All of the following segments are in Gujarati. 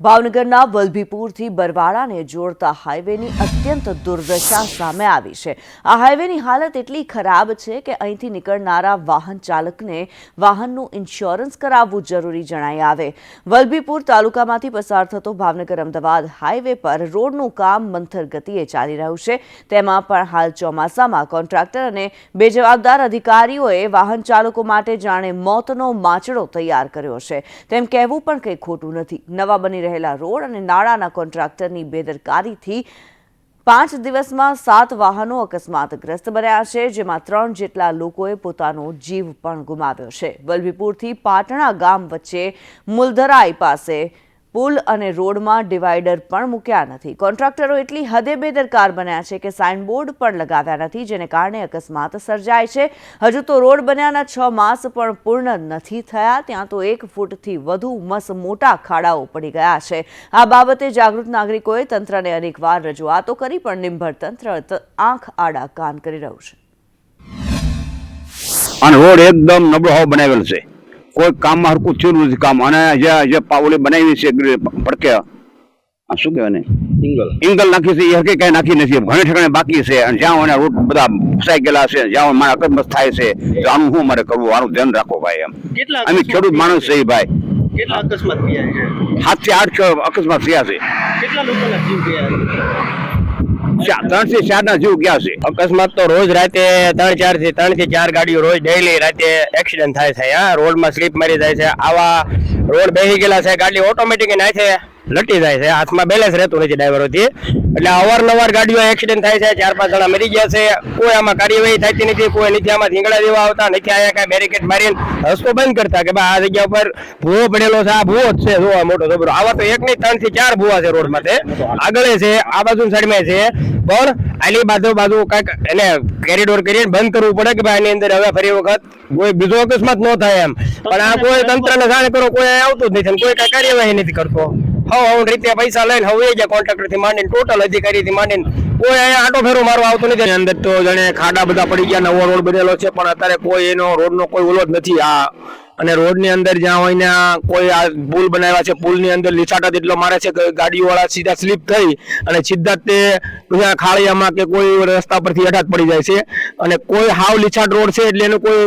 ભાવનગરના વલભીપુરથી બરવાડાને જોડતા હાઈવેની અત્યંત દુર્દશા સામે આવી છે. આ હાઈવેની હાલત એટલી ખરાબ છે કે અહીંથી નીકળનારા વાહન ચાલકને વાહનનું ઇન્સ્યોરન્સ કરાવવું જરૂરી જણાઈ આવે. વલભીપુર તાલુકામાંથી પસાર થતો ભાવનગર અમદાવાદ હાઈવે પર રોડનું કામ મંથર ગતિએ ચાલી રહ્યું છે. તેમાં પણ હાલ ચોમાસામાં કોન્ટ્રાક્ટર અને બે જવાબદાર અધિકારીઓએ વાહન ચાલકો માટે જાણે મોતનો માચડો તૈયાર કર્યો છે. તેમ કહેવું પણ કંઈ ખોટું નથી. નવા બની રહેલા રોડ અને નાળાના કોન્ટ્રાક્ટરની બેદરકારીથી પાંચ દિવસમાં સાત વાહનો અકસ્માતગ્રસ્ત બન્યા છે, જેમાં ત્રણ જેટલા લોકોએ પોતાનો જીવ પણ ગુમાવ્યો છે. વલભીપુરથી પાટણા ગામ વચ્ચે મુલધરાઈ પાસે પુલ અને રોડમાં ડિવાઈડર પણ મૂક્યા નથી. કોન્ટ્રાક્ટરો એટલી હદે બેદરકાર બન્યા છે કે સાઇનબોર્ડ પણ લગાવ્યા નથી, જેને કારણે અકસ્માત સર્જાય છે. હજુ તો રોડ બન્યાના છ માસ પણ પૂર્ણ નથી થયા, ત્યાં તો એક ફૂટથી વધુ મસ મોટા ખાડાઓ પડી ગયા છે. આ બાબતે જાગૃત નાગરિકોએ તંત્રને અનેકવાર રજૂઆતો કરી, પણ નિંભર તંત્ર આંખ આડા કાન કરી રહ્યું છે. અને રોડ એકદમ નબળો બનાવેલ છે. કોઈ કામમાં હરકું થયું નથી કામ. અને જે જે પાવલી બનાવી છે પડકે. શું કહેવાય ને સિંગલ ઇંગલ નાખી છે એ હરકે કઈ નાખી નથી. ઘણી ઠેકાણે બાકી છે. અને જ્યાં અને રોડ બધા ફસાઈ ગયેલા છે જ્યાં મારા અકસ્માત થાય છે તો આનું શું મારે કરવું? આનું ધ્યાન રાખો ભાઈ એમ. કેટલા અમે ખેડૂત માણસ છે? ભાઈ. કેટલા અકસ્માત થયા છે? સાતથી આઠ અકસ્માત થયા છે. કેટલા લોકોના જીવ ગયા ત્રણથી ચાર ના જીવ ગયા છે. અકસ્માત તો રોજ રાતે ત્રણ ચારથી ત્રણથી ચાર ગાડીઓ રોજ ડેલી રાતે એક્સિડન્ટ થાય છે, હા. રોડમાં સ્લીપ મારી જાય છે. આવા રોડ બેસી ગયેલા છે, ગાડી ઓટોમેટિક નાખે. લટી જાય છે. હાથમાં બેલેન્સ રહેતું નથી ડ્રાઈવરોથી એટલે અવારનવાર ગાડીઓ એક્સિડન્ટ થાય છે, ચાર પાંચ જણા મરી ગયા છે. કોઈ આમાં કાર્યવાહી થતી નથી, કોઈ નથી. આમાં ધીંગડા દેવા આવતા, નથી આયા કાંઈ બેરિકેડ મારીને રસ્તો બંધ કરતા કે ભાઈ આ જગ્યા ઉપર ભૂવો પડેલો છે, આ ભૂવો જ છે, જોવા મોટો જબરો. આવા તો એક નહીં ત્રણથી ચાર ભૂવા છે રોડ માટે આગળ છે, આ બાજુ સાઈડમાં છે. પણ આની બાજુ બાજુ કાંઈક એને કેરીડોર કરીને બંધ કરવું પડે કે ભાઈ આની અંદર હવે ફરી વખત કોઈ બીજો અકસ્માત ન થાય એમ. પણ આ કોઈ તંત્રને જાણ કરો, કોઈ આવતું જ નથી કોઈ કાંઈ કાર્યવાહી નથી કરતો. હવ હવ રીતે પૈસા લઈને હવે જે કોન્ટ્રાક્ટરથી માંડીને ટોટલ અધિકારી થી માંડીને કોઈ અહીંયા આટો ફેરો મારવા આવતું નથી. અંદર તો જાણે ખાડા બધા પડી ગયા, નવો રોડ બનેલો છે, પણ અત્યારે કોઈ એનો રોડનો કોઈ ઓલો જ નથી. આ અને રોડની અંદર જ્યાં હોય ને કોઈ આ પુલ બનાવ્યા છે પુલની અંદર લીછાટા જેટલો મારે છે કે ગાડીઓવાળા સીધા સ્લીપ થઈ અને સીધા તે ખાળિયામાં કે કોઈ રસ્તા પરથી અઢાક પડી જાય છે. અને કોઈ હાવ લીછાટ રોડ છે એટલે એનો કોઈ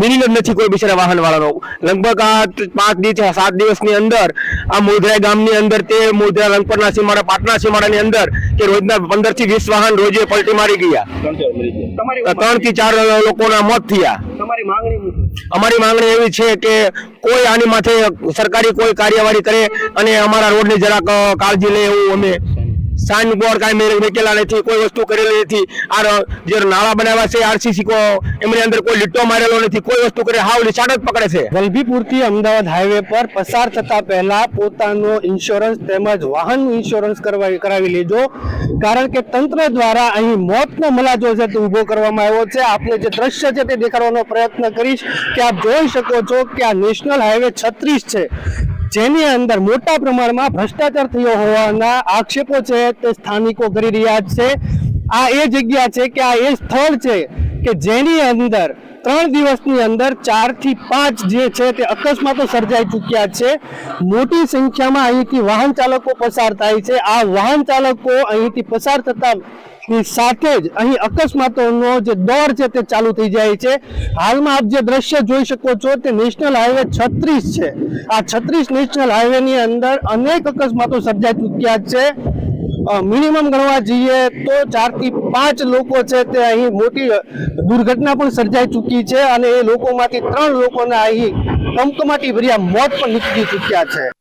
મિનિંગ જ નથી કોઈ બિચારા વાહનવાળાનો. લગભગ આ પાંચ દિવસ સાત દિવસની અંદર આ મુદ્રા ગામની અંદર તે મુદ્રા રંગપરના સીમાડા પાટના સીમાડાની અંદર કે રોજના પંદરથી વીસ વાહન રોજે પલટી મારી ગયા. તમારી ત્રણથી ચાર લોકોના મોત થયા. તમારી માંગણી? અમારી માંગણી એવી છે કે કોઈ આની માથે સરકારી કોઈ કાર્યવાહી કરે અને અમારા રોડની જરાક કાળજી લે એવું અમે સાઇન બોર્ડ કાંઈ મેં નથી, કોઈ વસ્તુ કરેલી નથી. આ જે નાળા બનાવ્યા છે, આરસીસી કો, એમની અંદર કોઈ લીટો મારેલો નથી, કોઈ વસ્તુ કરે હાવ નિશાન જ પકડે છે. વલભીપુરથી અમદાવાદ હાઈવે પર પસાર થતા પહેલા પોતાનો ઇન્સ્યોરન્સ તેમજ વાહન ઇન્સ્યોરન્સ કરવા કરાવી લેજો કારણ કે તંત્ર દ્વારા અહીં મોતનો મલાજો છે તે ઊભો કરવામાં આવ્યો છે. આપને જે દ્રશ્ય છે તે દેખાડવાનો પ્રયત્ન કરીશ કે આપ જોઈ શકો છો કે આ નેશનલ હાઈવે છત્રીસ છે. જેની અંદર મોટા પ્રમાણમાં ભ્રષ્ટાચાર થયો હોવાના આક્ષેપો છે તે સ્થાનિકો કરી રહ્યા છે. આ એ જગ્યા છે કે આ એ સ્થળ છે કે જેની અંદર ત્રણ દિવસની અંદર ચારથી પાંચ જે છે તે અકસ્માતો સર્જાઈ ચૂક્યા છે. મોટી સંખ્યામાં અહીંથી વાહન ચાલકો પસાર થાય છે. આ વાહન ચાલકો અહીંથી પસાર થતા ની સાથે જ અહીં અકસ્માતોનો જે દોર છે તે ચાલુ થઈ જાય છે. હાલમાં આપ જે દ્રશ્ય જોઈ શકો છો તે નેશનલ હાઈવે છત્રીસ છે. આ છત્રીસ નેશનલ હાઈવે ની અંદર અનેક અકસ્માતો સર્જાઈ ચૂક્યા છે. મિનિમમ ગણવા જઈએ તો ચારથી પાંચ લોકો છે તે અહીં મોટી દુર્ઘટના પણ સર્જાઈ ચૂકી છે અને એ લોકોમાંથી ત્રણ લોકોના અહીં કમકમાટી ભર્યા મોત પણ નીકળી ચૂક્યા છે.